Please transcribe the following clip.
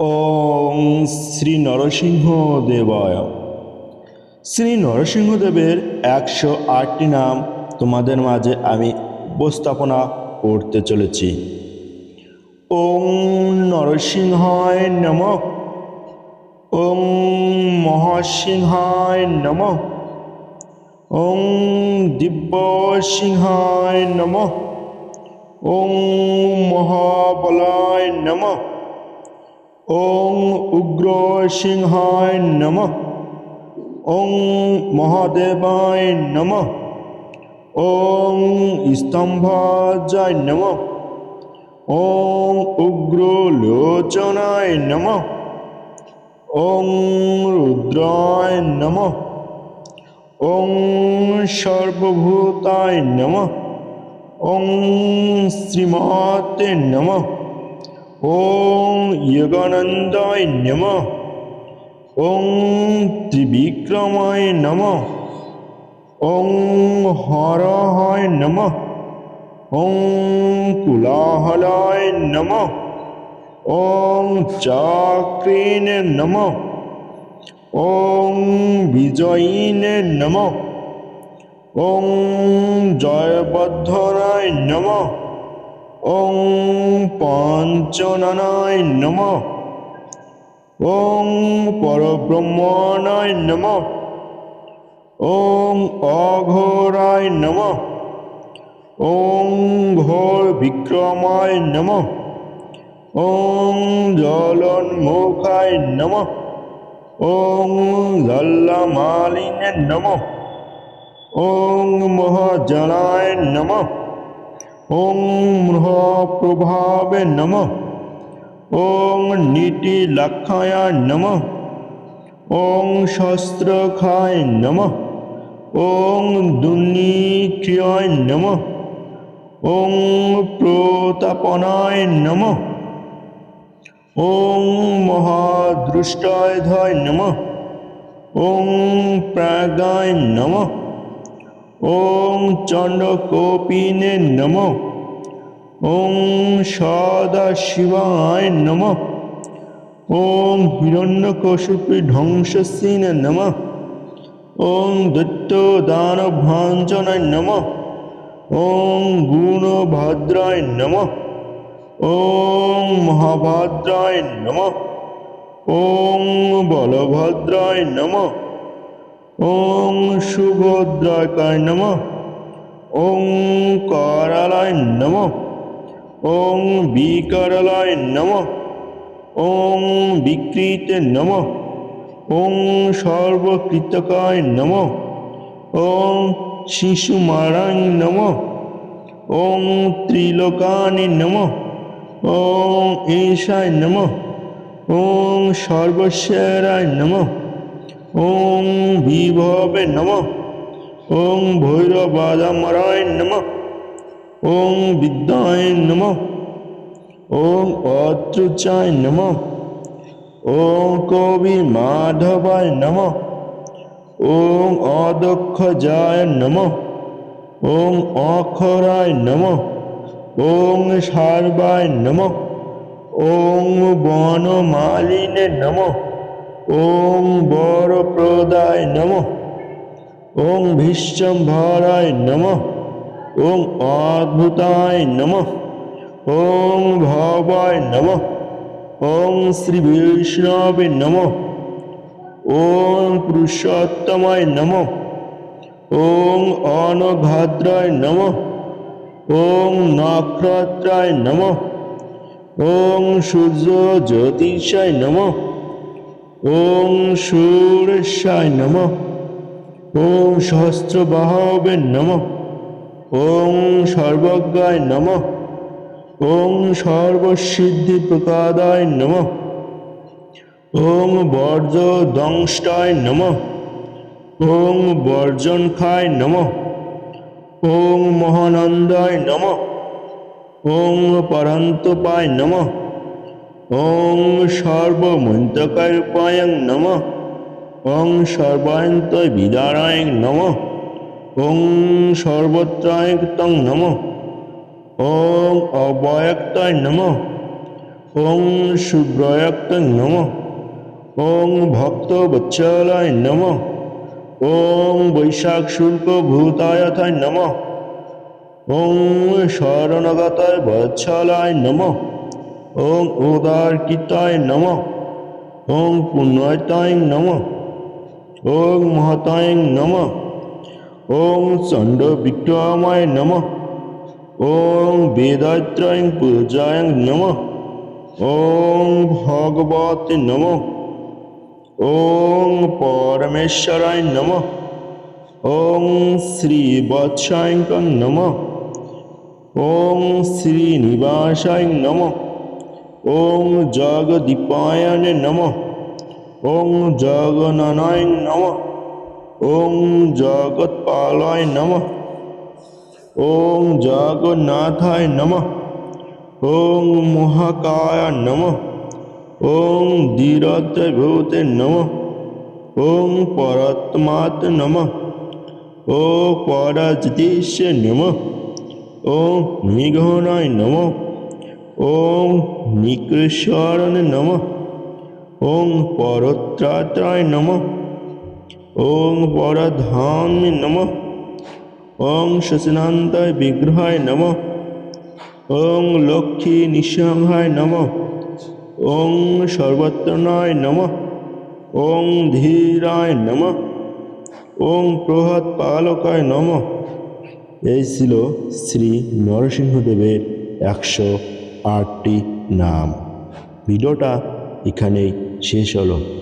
ওং শ্রী নরসিংহ দেবায়। শ্রী নরসিংহদেবের একশো আটটি নাম তোমাদের মাঝে আমি উপস্থাপনা করতে চলেছি। ওং নরসিংহায় নম। ওং মহাসিংহায় নম। ওং দিব্য সিংহায় নম। ওং মহাবলায় নমঃ। ওং উগ্র সিংহায় নম। ওং মহাদেবায় নম। ওং স্তম্ভাজায় নম। ওং উগ্র লোচনায় নম। ওং রুদ্রায় নম। ওং সর্বভূতায় নম। ওং শ্রীমাতে নমঃ। ওং যোগানন্দায় নম ওং ত্রিবিক্রমায় নম ওং হরহায় নম ওং কুলাহলায় নম ওং চাক্রেন নম ওং বিজয়ীনে নম ওং জয়বদ্ধরায় নমঃ ওং পঞ্চননায় নম। ওং পরব্রহ্মণায় নম। ওং অঘোরায় নম। ওং ঘোর বিক্রমায় নম। ওং জলন্মুখায় নম। ওং লল্লমালিনে নম। ওং মহাজনায় নমঃ। ওং মহাপ্রভাবে নম। ওং নীতি লক্ষায় নম। ওং শস্ত্রখায় নম। ওং দুর্নিক্রিয়ায় নম। ওং প্রতাপনায় নম। ওং মহাদৃষ্টায় ধয় নম। ওং প্রাগায় নমঃ। ওং চণ্ডকোপিনে নম। ওং সদাশিবায় নম। ওং হিরণ্যকশুপি ধ্বংসসীনে নম। ওং দত্ত দানভাঞ্জনায় নম। ওং গুণভদ্রায় নম। ওং মহাভদ্রায় নম। ওং বলভদ্রায় নমঃ। ওং সুভদ্রাকায় নম। ওং করালায় নম। ওং বিকরালায় নম। ওং বিকৃতে নম। ওং সর্বকৃতকায় নম। ওং শিশুমারায় নম। ওং ত্রিলোকানি নম। ওং ঈশায় নম। ওং সর্বস্বরায় নমঃ। ওং বিভবে নম। ওং ভৈরবাদামরায় নম। ওং বিদ্যায় নম। ওং অত্রুচায় নম। ওং কবি মাধবায় নম। ওং অদক্ষজায় নম। ওং অক্ষরায় নম। ওং সার্বায় নম। ওং বনমালিনে নমঃ। ওং বর প্রদায় নম। ওং ভীষ্মভরায় নম। ওং অদ্ভুতায় নম। ওং ভবায় নম। ওং শ্রী বৈষ্ণবে নম। ওং পুরুষোত্তমায় নম। ওং অনঘাদ্রায় নম। ওং নক্ষত্রায় নম। ওং সূর্য জ্যোতিষায় নমঃ। ওং সুরেশায় নম। ওং সহস্রবাহবে নম। ওং সর্বজ্ঞায় নম। ওং সর্বসিদ্ধি প্রকাদায় নম। ওং বর্জ দংষ্টায় নম। ওং বর্জন খায় নম। ওং মহানন্দায় নম। ওং পরন্তপায় নমঃ। ওং সর্বমন্তকারূপায়ং নম। ওং সর্বায়ন্ত বিদারায় নম। ওং সর্বত্রায়ক্তং নম। ওং অবয়ক্তায় নম। ওং শুভ্রয়ক্ত নম। ওং ভক্তবৎসলায় নম। ওং বৈশাখ শুল্ক ভূতায়থায় নম। ওং শরণগতায় বৎসলায় নম। ওং উদারকিতায় নম। ওং পুণ্যতায় নম। ওং মহতায় নম। ওং চণ্ড বিক্রমায় নম। ওং বেদাত্রয়ং পূজায় নম। ওং ভগবতে নম। ওং পরমেশ্বরায় নম। ওং শ্রী বৎসায় নম। ওং শ্রীনিবাসায় নম। ওং জগদীপায়নে নম। ওং জগননায় নম। ওং জগৎপালায় নম। ওং জগন্নাথায় নম। ওং মহাকায় নম। ওং ধীরদ্রভূতে নম। ওং পরত্মাত নম। ও পরাজতীশ নম। ওং নিঘনায় নম। ওং নিকৃশ্বরণ নম। ওং পরত্রাত্রায় নম। ওং পরধাম নম। ওং শশনান্তায় বিগ্রহায় নম। ওং লক্ষ্মী নিঃসংহায় নম। ওং সর্বত্রনায় নম। ওং ধীরায় নম। ওং প্রহৎ পালকায় নম। এই ছিল শ্রী নরসিংহদেবের একশো আটটি নাম। ভিডিওটা এখানেই শেষ হলো।